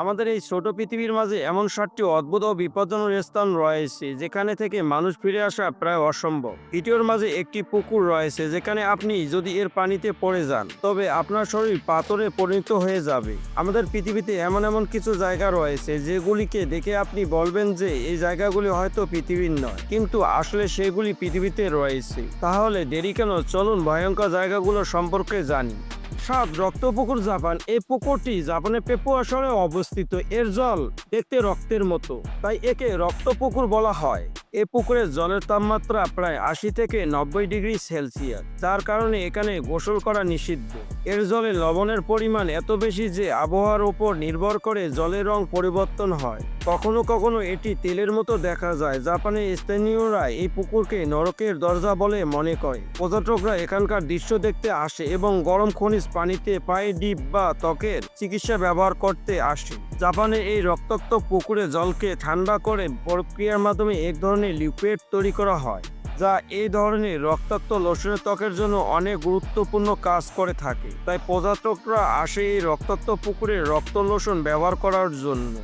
আমাদের এই ছোট পৃথিবীর মাঝে এমন সাতটি অদ্ভুত ও বিপজ্জনক স্থান রয়েছে, যেখানে থেকে মানুষ ফিরে আসা প্রায় অসম্ভব। ভিডিওর মাঝে একটি পুকুর রয়েছে, যেখানে আপনি যদি এর পানিতে পড়ে যান, তবে আপনার শরীর পাথরে পরিণত হয়ে যাবে। আমাদের পৃথিবীতে এমন এমন কিছু জায়গা রয়েছে, যেগুলিকে দেখে আপনি বলবেন যে, এই জায়গাগুলি হয়তো পৃথিবীর নয়, কিন্তু আসলে সেগুলি পৃথিবীতে রয়েছে। তাহলে দেরি কেন? চলুন ভয়ঙ্কর জায়গাগুলো সম্পর্কে জানি। সাত রক্তপুকুর জাপান, এই পুকুরটি জাপানের পেপুয়া শহরে অবস্থিত। এর জল দেখতে রক্তের মতো, তাই একে রক্তপুকুর বলা হয়। এই পুকুরের জলের তাপমাত্রা প্রায় আশি থেকে নব্বই ডিগ্রি সেলসিয়াস। যার কারণে এখানে গোসল করা নিষিদ্ধ। এর জলে লবণের পরিমাণ এত বেশি যে আবহাওয়ার উপর নির্ভর করে জলের রং পরিবর্তন হয়। কখনো কখনো এটি তেলের মতো দেখা যায়। জাপানের স্থানীয়রা এই পুকুরকে নরকের দরজা বলে মনে করে। পর্যটকরা এখানকার দৃশ্য দেখতে আসে এবং গরম খনিজ পানিতে পায়ে ডিপ বা ত্বকের চিকিৎসা ব্যবহার করতে আসে। জাপানে এই রক্তাক্ত পুকুরে জলকে ঠান্ডা করে প্রক্রিয়ার মাধ্যমে এক ধরনের লিকুইড তৈরি করা হয়, যা এই ধরনের রক্তাক্ত লোশনের ত্বকের জন্য অনেক গুরুত্বপূর্ণ কাজ করে থাকে। তাই পর্যটকরা আসে এই রক্তাক্ত পুকুরে রক্ত লোশন ব্যবহার করার জন্য।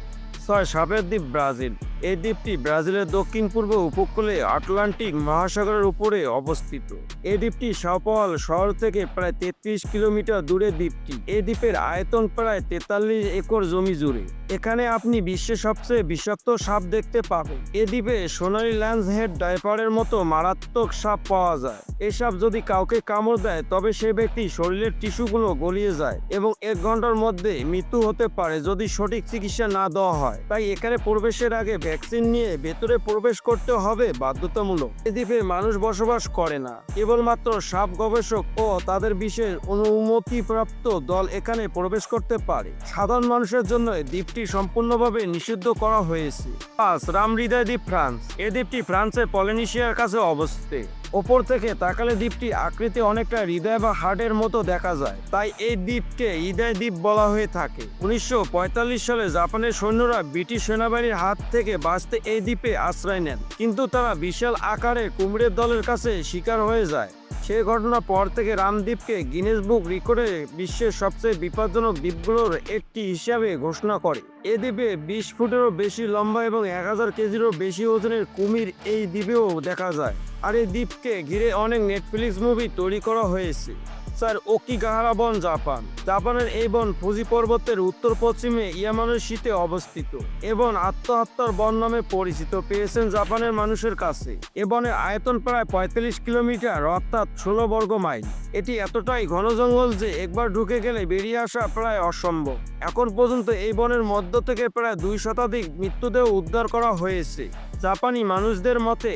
ছয় সাপের দ্বীপ ব্রাজিল। এই দ্বীপটি ব্রাজিলের দক্ষিণ পূর্ব উপকূলে আটলান্টিক মহাসাগরের উপরে অবস্থিত। এই দ্বীপটি সাপাল শহর থেকে প্রায় তেত্রিশ কিলোমিটার দূরে দ্বীপটি। এই দ্বীপের আয়তন প্রায় তেতাল্লিশ একর জমি জুড়ে। এখানে আপনি বিশ্বের সবচেয়ে বিষাক্ত সাপ দেখতে পাবেন। এ দ্বীপে সোনালি ল্যান্স হেড ডাইপারের মতো মারাত্মক সাপ পাওয়া যায়। এই সাপ যদি কাউকে কামড় দেয়, তবে সে ব্যক্তি শরীরের টিস্যুগুলো গলিয়ে যায় এবং এক ঘণ্টার মধ্যে মৃত্যু হতে পারে যদি সঠিক চিকিৎসা না দেওয়া হয়। তাই এখানে প্রবেশের আগে ভ্যাকসিন নিয়ে ভেতরে প্রবেশ করতে হবে বাধ্যতামূলক। এ দ্বীপে মানুষ বসবাস করে না। কেবলমাত্র সাপ গবেষক ও তাদের বিশেষ অনুমতিপ্রাপ্ত দল এখানে প্রবেশ করতে পারে। সাধারণ মানুষের জন্য এই দ্বীপটি সম্পূর্ণভাবে নিষিদ্ধ করা হয়েছে। পাঁচ রাম হৃদয় দ্বীপ ফ্রান্স। এই দ্বীপটি ফ্রান্সের পলিনেশিয়ার কাছে অবস্থিত। ওপর থেকে তাকালে দ্বীপটি আকৃতি অনেকটা হৃদয় বা হার্টের মতো দেখা যায়। তাই এই দ্বীপকে হৃদয় দ্বীপ বলা হয়ে থাকে। উনিশশো পঁয়তাল্লিশ সালে জাপানের সৈন্যরা ব্রিটিশ সেনাবাহিনীর হাত থেকে বাঁচতে এই দ্বীপে আশ্রয় নেন। কিন্তু তারা বিশাল আকারে কুমড়ের দলের কাছে শিকার হয়ে যায়। সে ঘটনার পর থেকে রামদ্বীপকে গিনেস বুক রেকর্ডে বিশ্বের সবচেয়ে বিপজ্জনক দ্বীপগুলোর একটি হিসাবে ঘোষণা করে। এ দ্বীপে বিশ ফুটেরও বেশি লম্বা এবং এক হাজার কেজিরও বেশি ওজনের কুমির এই দ্বীপেও দেখা যায়। আর এই দ্বীপকে ঘিরে অনেক নেটফ্লিক্স মুভি তৈরি করা হয়েছে। স্যার ওকিগাহারা বন জাপান। জাপানের এই বন ফুজি পর্বতের উত্তর পশ্চিমে ইয়ামানের শীতে অবস্থিত। এবং আত্মহত্যার বন নামে পরিচিত পেয়েছেন জাপানের মানুষের কাছে। এ বনের আয়তন প্রায় পঁয়তাল্লিশ কিলোমিটার, অর্থাৎ ষোলো বর্গ মাইল। এটি এতটাই ঘন জঙ্গল যে একবার ঢুকে গেলে বেরিয়ে আসা প্রায় অসম্ভব। এখন পর্যন্ত এই বনের মধ্য থেকে প্রায় দুই শতাধিক মৃত্যুদেহ উদ্ধার করা হয়েছে। জাপানি মানুষদের মতে,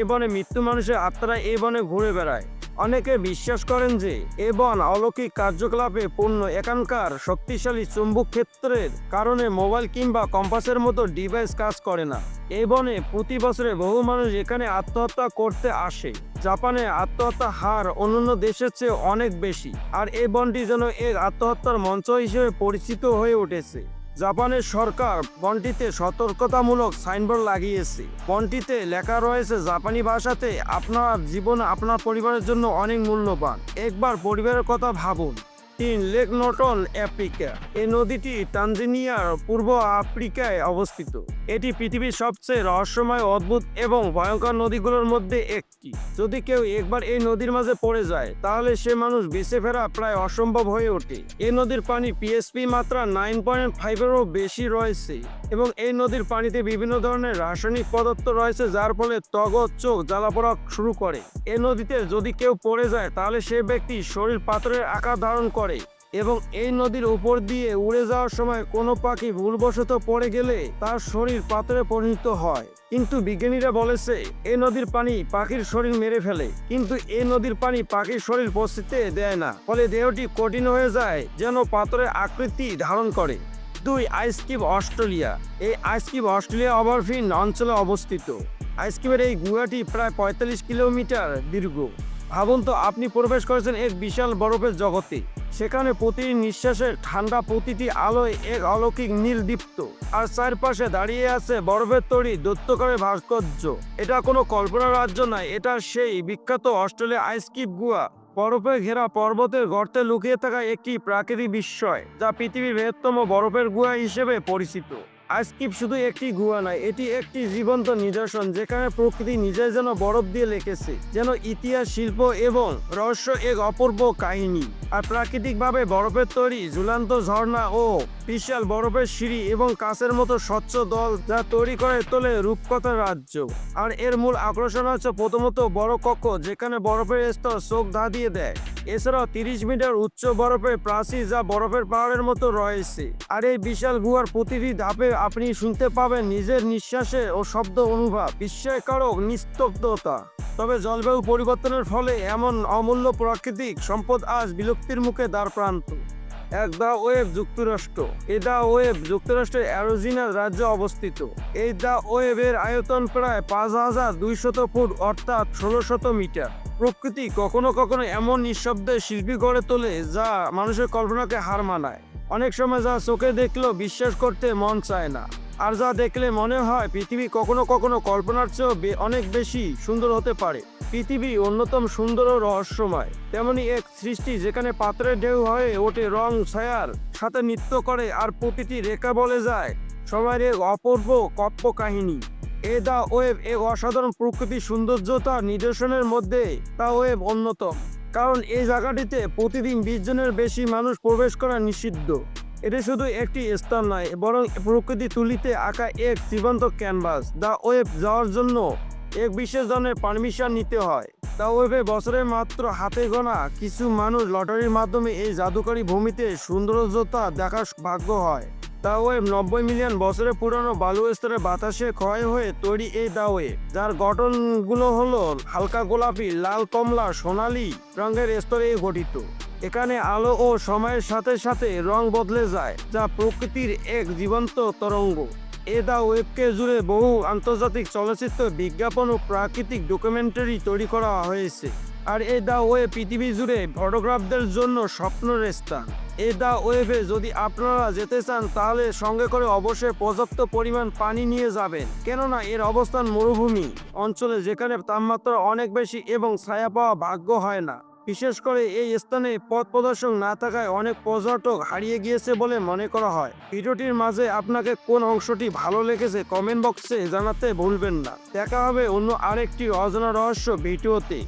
এ বনে মৃত্যু মানুষের আত্মারা এই বনে ঘুরে বেড়ায়। অনেকে বিশ্বাস করেন যে এ বন অলৌকিক কার্যকলাপে পূর্ণ এখানকার শক্তিশালী চুম্বক ক্ষেত্রের কারণে মোবাইল কিংবা কম্পাসের মতো ডিভাইস কাজ করে না। এই বনে প্রতি বছরে বহু মানুষ এখানে আত্মহত্যা করতে আসে। জাপানে আত্মহত্যা হার অন্যান্য দেশের চেয়ে অনেক বেশি। আর এই বনটি যেন এক আত্মহত্যার মঞ্চ হিসেবে পরিচিত হয়ে উঠেছে। জাপানের সরকার বনটিতে সতর্কতামূলক সাইনবোর্ড লাগিয়েছে। বনটিতে লেখা রয়েছে, জাপানি ভাষাতে আপনার জীবন আপনার পরিবারের জন্য অনেক মূল্যবান। একবার পরিবারের কথা ভাবুন। তিন লেক নটন আফ্রিকা এই নদীটি তানজানিয়ার পূর্ব আফ্রিকায় অবস্থিত। এটি পৃথিবীর সবচেয়ে রহস্যময়, অদ্ভুত এবং ভয়ঙ্কর নদীগুলোর মধ্যে একটি। যদি কেউ একবার এই নদীর মাঝে পড়ে যায়, তাহলে সে মানুষ বেঁচে ফেরা প্রায় অসম্ভব হয়ে ওঠে। এই নদীর পানি পিএসপি মাত্রা নাইন পয়েন্ট ফাইভেরও বেশি রয়েছে এবং এই নদীর পানিতে বিভিন্ন ধরনের রাসায়নিক পদার্থ রয়েছে, যার ফলে ত্বগ ও চোখ জ্বালা পড়া শুরু করে। এই নদীতে যদি কেউ পড়ে যায়, তাহলে সে ব্যক্তি শরীর পাথরের আকার ধারণ করে। এবং এই নদীর উপর দিয়ে উড়ে যাওয়ার সময় কোনো পাখি ভুলবশত পড়ে গেলে তার শরীর পাথরে পরিণত হয়। কিন্তু বিজ্ঞানীরা বলেছে এই নদীর পানি পাখির শরীর মেরে ফেলে, কিন্তু এই নদীর পানি পাখির শরীর পৌঁছতে দেয় না। ফলে দেহটি কঠিন হয়ে যায়, যেন পাথরের আকৃতি ধারণ করে। দুই আইসকিপ অস্ট্রেলিয়া। এই আইসকিপ অস্ট্রেলিয়া ওভারফিন অঞ্চলে অবস্থিত। আইসকিপের এই গুহাটি প্রায় পঁয়তাল্লিশ কিলোমিটার দীর্ঘ। ভাবুন তো, আপনি প্রবেশ করেছেন এক বিশাল বরফের জগতে। সেখানে প্রতি নিঃশ্বাসের ঠান্ডা প্রতিটি আলোয় এক অলৌকিক নীল দীপ্ত। আর চারপাশে দাঁড়িয়ে আছে বরফের তৈরি দৈত্যকারের ভাস্কর্য। এটা কোনো কল্পনা রাজ্য নয়, এটা সেই বিখ্যাত অস্ট্রেলিয়া আইসকিপ গুহা। বরফে ঘেরা পর্বতের গর্তে লুকিয়ে থাকা একটি প্রাকৃতিক বিস্ময়, যা পৃথিবীর বৃহত্তম বরফের গুহা হিসেবে পরিচিত। আইসকিপ শুধু একটি গুহা নয়, এটি একটি জীবন্ত নিদর্শন যেখানে প্রকৃতি নিজে যেন বরফ দিয়ে লিখেছে, যেন ইতিহাস, শিল্প এবং রহস্য এক অপূর্ব কাহিনী। আর প্রাকৃতিকভাবে বরফের তৈরি ঝুলান্ত ঝর্ণা ও বিশাল বরফের সিঁড়ি এবং কাছের মতো স্বচ্ছ দল যা তৈরি করে তোলে রূপকথার রাজ্য। আর এর মূল আকর্ষণ হচ্ছে প্রথমত বড় কক্ষ, যেখানে বরফের স্তর চোখ ধা দিয়ে দেয়। এছাড়াও তিরিশ মিটার উচ্চ বরফের প্রাচীর যা বরফের পাহাড়ের মতো রয়েছে। আর এই বিশাল গুহার প্রতিটি ধাপে আপনি শুনতে পাবেন নিজের নিঃশ্বাসে ও শব্দ অনুভব, বিস্ময়কারক নিস্তব্ধতা। তবে জলবায়ু পরিবর্তনের ফলে এমন অমূল্য প্রাকৃতিক সম্পদ আজ বিলুপ্তির মুখে দ্বার প্রান্ত। এক দা ওয়েব যুক্তরাষ্ট্র। এ দা ওয়েব যুক্তরাষ্ট্রের অ্যারোজিনার রাজ্যে অবস্থিত। এই দা ওয়েবের আয়তন প্রায় পাঁচ হাজার দুইশত ফুট, অর্থাৎ ষোলোশত মিটার। প্রকৃতি কখনো কখনো এমন নিঃশব্দে শিল্পী গড়ে তোলে যা মানুষের কল্পনাকে হার মানায়। অনেক সময় যা চোখে দেখলেও বিশ্বাস করতে মন চায় না, আর যা দেখলে মনে হয় পৃথিবী কখনো কখনো কল্পনার চেয়েও অনেক বেশি সুন্দর হতে পারে। পৃথিবী অন্যতম সুন্দর ও রহস্যময়। তেমনি এক সৃষ্টি যেখানে পাত্রের ঢেউ হয়ে ওঠে, রং ছায়ার সাথে নৃত্য করে, আর প্রতিটি রেখা বলে যায়। এক অপূর্ব কপ্প কাহিনী এ দা ওয়েব এক অসাধারণ প্রকৃতির সৌন্দর্যতা নিদর্শনের মধ্যে তা ওয়েব অন্যতম। কারণ এই জায়গাটিতে প্রতিদিন বিশ জনের বেশি মানুষ প্রবেশ করা নিষিদ্ধ। এটি শুধু একটি স্থান নয়, বরং প্রকৃতি তুলিতে আঁকা এক জীবন্ত ক্যানভাস। দা ওয়েব যাওয়ার জন্য এক বিশেষ ধরনের পারমিশন নিতে হয়। দা ওয়েবে বছরে মাত্র হাতে গোনা কিছু মানুষ লটারির মাধ্যমে এই জাদুকরী ভূমিতে সৌন্দর্যতা দেখার ভাগ্য হয়। দা ওয়েব নব্বই মিলিয়ন বছরের পুরানো বালু স্তরে বাতাসে ক্ষয় হয়ে তৈরি এই দাওয়ে যার গঠনগুলো হলো হালকা গোলাপি, লাল কমলা, সোনালী রঙের স্তরে গঠিত। এখানে আলো ও সময়ের সাথে সাথে রং বদলে যায়, যা প্রকৃতির এক জীবন্ত তরঙ্গ। এ দা ওয়েবকে জুড়ে বহু আন্তর্জাতিক চলচ্চিত্র, বিজ্ঞাপন ও প্রাকৃতিক ডকুমেন্টারি তৈরি করা হয়েছে। আর এ দা ওয়েব পৃথিবী জুড়ে ফটোগ্রাফদের জন্য স্বপ্নের স্থান। এ দা ওয়েবে যদি আপনারা যেতে চান, তাহলে সঙ্গে করে অবশ্যই পর্যাপ্ত পরিমাণ পানি নিয়ে যাবেন। কেননা এর অবস্থান মরুভূমি অঞ্চলে যেখানে তাপমাত্রা অনেক বেশি এবং ছায়া পাওয়া ভাগ্য হয় না। বিশেষ করে এই স্থানে পথ প্রদর্শক না থাকায় অনেক পর্যটক হারিয়ে গিয়েছে বলে মনে করা হয়। ভিডিওটির মাঝে আপনাকে কোন অংশটি ভালো লেগেছে কমেন্ট বক্সে জানাতে ভুলবেন না। দেখা হবে অন্য আরেকটি অজানা রহস্য ভিডিওতে।